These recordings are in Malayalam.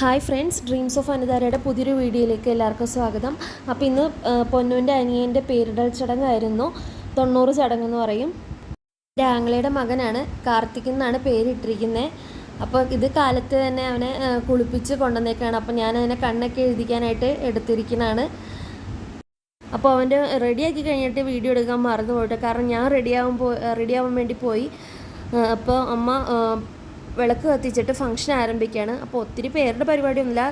ഹായ് ഫ്രണ്ട്സ് ഡ്രീംസ് ഓഫ് അനിതാരയുടെ പുതിയൊരു വീഡിയോയിലേക്ക് എല്ലാവർക്കും സ്വാഗതം. അപ്പോൾ ഇന്ന് പൊന്നുവിന്റെ അനിയന്റെ പേരിടൽ ചടങ്ങായിരുന്നു. തൊണ്ണൂറ് ചടങ്ങെന്ന് പറയും. എന്റെ ആങ്ങളയുടെ മകനാണ്. കാർത്തിക് എന്നാണ് പേരിട്ടിരിക്കുന്നത് അപ്പോൾ ഇത് കാലത്ത് തന്നെ അവനെ കുളിപ്പിച്ച് കൊണ്ടുവന്നേക്കാണ്. അപ്പോൾ ഞാൻ അതിനെ കണ്ണൊക്കെ എഴുതിക്കാനായിട്ട് എടുത്തിരിക്കുന്നതാണ്. അപ്പോൾ അവന്റെ റെഡിയാക്കി കഴിഞ്ഞിട്ട് വീഡിയോ എടുക്കാൻ മറന്നു പോയിട്ട് കാരണം ഞാൻ റെഡിയാവാൻ പോ റെഡിയാവാൻ വേണ്ടി പോയി. അപ്പോൾ അമ്മ വിളക്ക് കത്തിച്ചിട്ട് ഫംഗ്ഷൻ ആരംഭിക്കുകയാണ്. അപ്പോൾ ഒത്തിരി പേരുടെ പരിപാടിയൊന്നുമില്ല.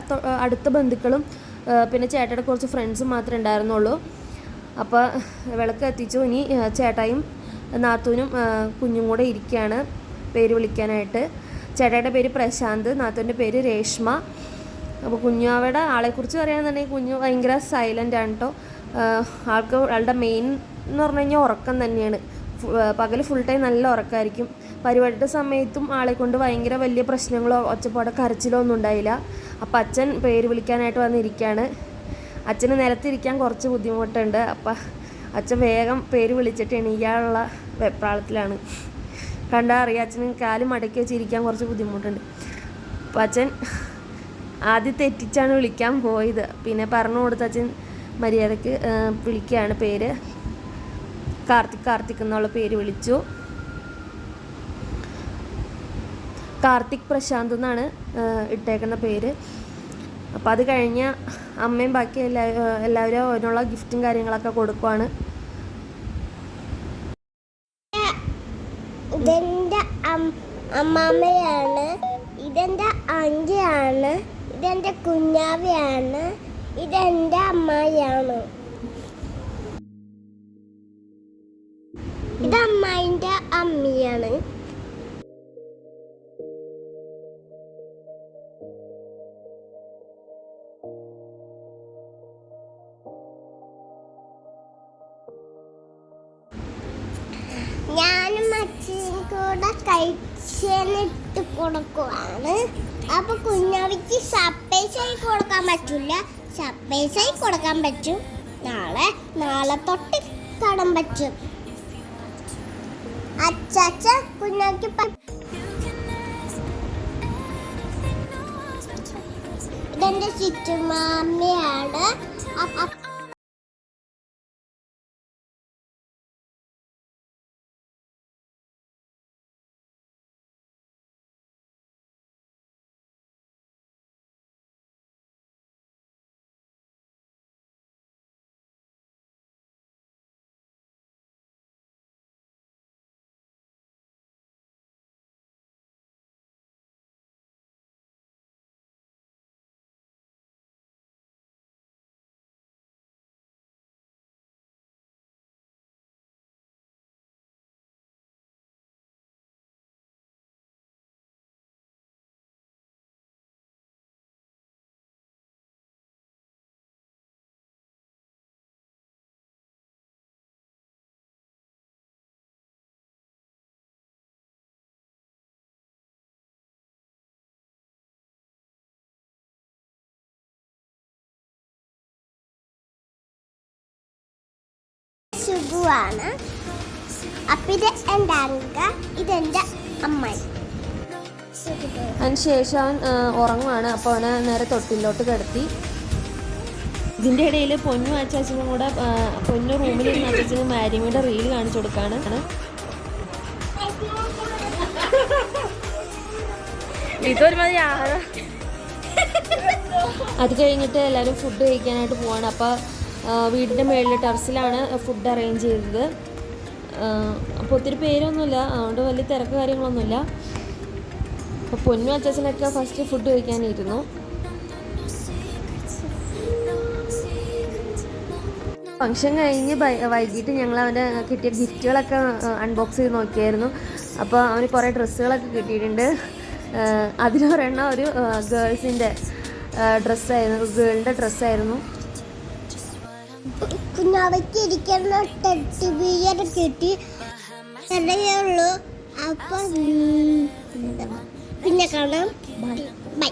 അടുത്ത ബന്ധുക്കളും പിന്നെ ചേട്ടയുടെ കുറച്ച് ഫ്രണ്ട്സും മാത്രമേ ഉണ്ടായിരുന്നുള്ളൂ. അപ്പോൾ വിളക്ക് കത്തിച്ചു. ഇനി ചേട്ടായും നാത്തൂനും കുഞ്ഞും കൂടെ ഇരിക്കുകയാണ് പേര് വിളിക്കാനായിട്ട്. ചേട്ടായുടെ പേര് പ്രശാന്ത് നാത്തൂന്റെ പേര് രേഷ്മ. അപ്പോൾ കുഞ്ഞു അവിടെ ആളെക്കുറിച്ച് പറയുകയാണെന്നുണ്ടെങ്കിൽ കുഞ്ഞു ഭയങ്കര സൈലന്റ് ആണ് കേട്ടോ ആൾക്ക് ആളുടെ മെയിൻ എന്ന് പറഞ്ഞു കഴിഞ്ഞാൽ ഉറക്കം തന്നെയാണ്. പകൽ ഫുൾ ടൈം നല്ല ഉറക്കമായിരിക്കും പരിപാടിയുടെ സമയത്തും ആളെ കൊണ്ട് ഭയങ്കര വലിയ പ്രശ്നങ്ങളോ ഒച്ചപ്പാടോ കരച്ചിലോ ഒന്നും ഉണ്ടായില്ല. അപ്പം അച്ഛൻ പേര് വിളിക്കാനായിട്ട് വന്നിരിക്കുകയാണ് അച്ഛന് നിലത്തിരിക്കാൻ കുറച്ച് ബുദ്ധിമുട്ടുണ്ട്. അപ്പം അച്ഛൻ വേഗം പേര് വിളിച്ചിട്ട് എണീക്കാനുള്ള വെപ്രാളത്തിലാണ്. കണ്ടാൽ അറിയാം അച്ഛന് കാൽ മടക്കി വെച്ചിരിക്കാൻ കുറച്ച് ബുദ്ധിമുട്ടുണ്ട്. അപ്പം അച്ഛൻ ആദ്യം തെറ്റിച്ചാണ് വിളിക്കാൻ പോയത്. പിന്നെ പറഞ്ഞു കൊടുത്ത അച്ഛൻ മര്യാദയ്ക്ക് ആ, വിളിക്കുകയാണ് പേര്. കാർത്തിക് കാർത്തിക് എന്നുള്ള പേര് വിളിച്ചു. കാർത്തിക് പ്രശാന്ത് എന്നാണ് ഇട്ടേക്കുന്ന പേര്. അപ്പം അത് കഴിഞ്ഞ് അമ്മയും ബാക്കി എല്ലാ എല്ലാവരും അതിനുള്ള ഗിഫ്റ്റും കാര്യങ്ങളൊക്കെ കൊടുക്കുവാണ്. ഇതെന്റെ അമ്മാമ്മയാണ്. ഇതെന്റെ അഞ്ചയാണ് ഇതെന്റെ കുഞ്ഞാവയാണ്. ഇതെന്റെ അമ്മായിയാണ്. അമ്മിയാണ് ഞാനും അച്ഛനും കൂടെ കഴിച്ചിട്ട് കൊടുക്കുവാണ്. അപ്പൊ കുഞ്ഞാവിക്ക് സർപ്രൈസായി കൊടുക്കാൻ പറ്റില്ല. സർപ്രൈസായി കൊടുക്കാൻ പറ്റും. നാളെ നാളെ തൊട്ട് കാണാൻ പറ്റും. അച്ചാച്ച കുഞ്ഞാക്ക് ഇതെന്റെ ചുറ്റുമാമ്മയാണ് അപ്പ- അപ്പ- സുഖുവാണ് അപ്പൊ ഇത് എന്റെ അങ്ക ഇതെന്റെ അമ്മായി അതിന് ശേഷം അവൻ ഉറങ്ങുവാണ്. അപ്പോൾ അവനെ നേരെ തൊട്ടിലോട്ട് കിടത്തി. ഇതിന്റെ ഇടയിൽ പൊന്നു അച്ചാച്ചനും കൂടെ പൊന്നു റൂമിലിരുന്ന അച്ചാച്ചന് മാരിമിയുടെ റീൽ കാണിച്ചു കൊടുക്കാണ്. ഇതൊരുമാതിരി ആഹാരം. അത് കഴിഞ്ഞിട്ട് എല്ലാരും ഫുഡ് കഴിക്കാനായിട്ട് പോവാണ്. അപ്പോൾ വീടിന്റെ മേളിൽ ടെറസിലാണ് ഫുഡ് അറേഞ്ച് ചെയ്തത്. അപ്പോൾ ഒത്തിരി പേരൊന്നുമില്ല. അതുകൊണ്ട് വലിയ തിരക്ക് കാര്യങ്ങളൊന്നുമില്ല. അപ്പോൾ പൊന്നു അച്ചാച്ചനൊക്കെ ഫസ്റ്റ് ഫുഡ് കഴിക്കാനിരുന്നു ഫംഗ്ഷൻ കഴിഞ്ഞ് വൈകിട്ട് ഞങ്ങൾ അവന്റെ കിട്ടിയ ഗിഫ്റ്റുകളൊക്കെ അൺബോക്സ് ചെയ്ത് നോക്കിയായിരുന്നു. അപ്പോൾ അവന് കുറേ ഡ്രസ്സുകളൊക്കെ കിട്ടിയിട്ടുണ്ട്. അതിലൊരെണ്ണം ഒരു ഗേൾസിന്റെ ഡ്രസ്സായിരുന്നു ഗേളിന്റെ ഡ്രസ്സായിരുന്നു കുഞ്ഞാവയ്ക്ക് ഇരിക്കുന്ന ബിയർ കിട്ടി. ഉള്ളൂ. അപ്പം പിന്നെ കാണാം. ബൈ.